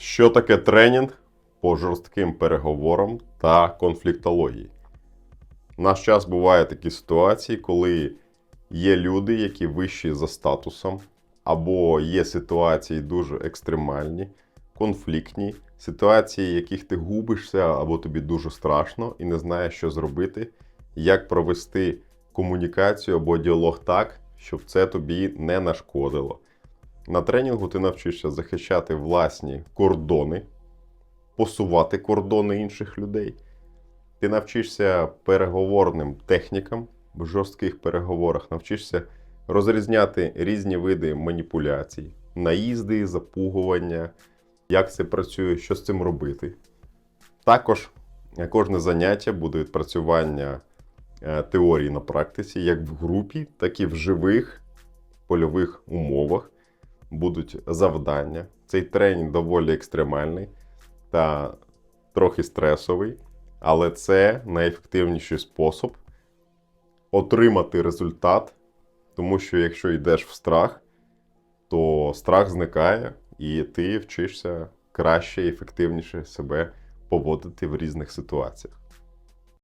Що таке тренінг по жорстким переговорам та конфліктології? В наш час бувають такі ситуації, коли є люди, які вищі за статусом, або є ситуації дуже екстремальні, конфліктні, ситуації, в яких ти губишся, або тобі дуже страшно і не знаєш, що зробити, як провести комунікацію або діалог так, щоб це тобі не нашкодило. На тренінгу ти навчишся захищати власні кордони, посувати кордони інших людей. Ти навчишся переговорним технікам в жорстких переговорах, навчишся розрізняти різні види маніпуляцій, наїзди, запугування, як це працює, що з цим робити. Також кожне заняття буде відпрацювання е, теорії на практиці, як в групі, так і в живих польових умовах будуть завдання. Цей тренінг доволі екстремальний та трохи стресовий, але це найефективніший спосіб отримати результат, тому що якщо йдеш в страх, то страх зникає, і ти вчишся краще і ефективніше себе поводити в різних ситуаціях.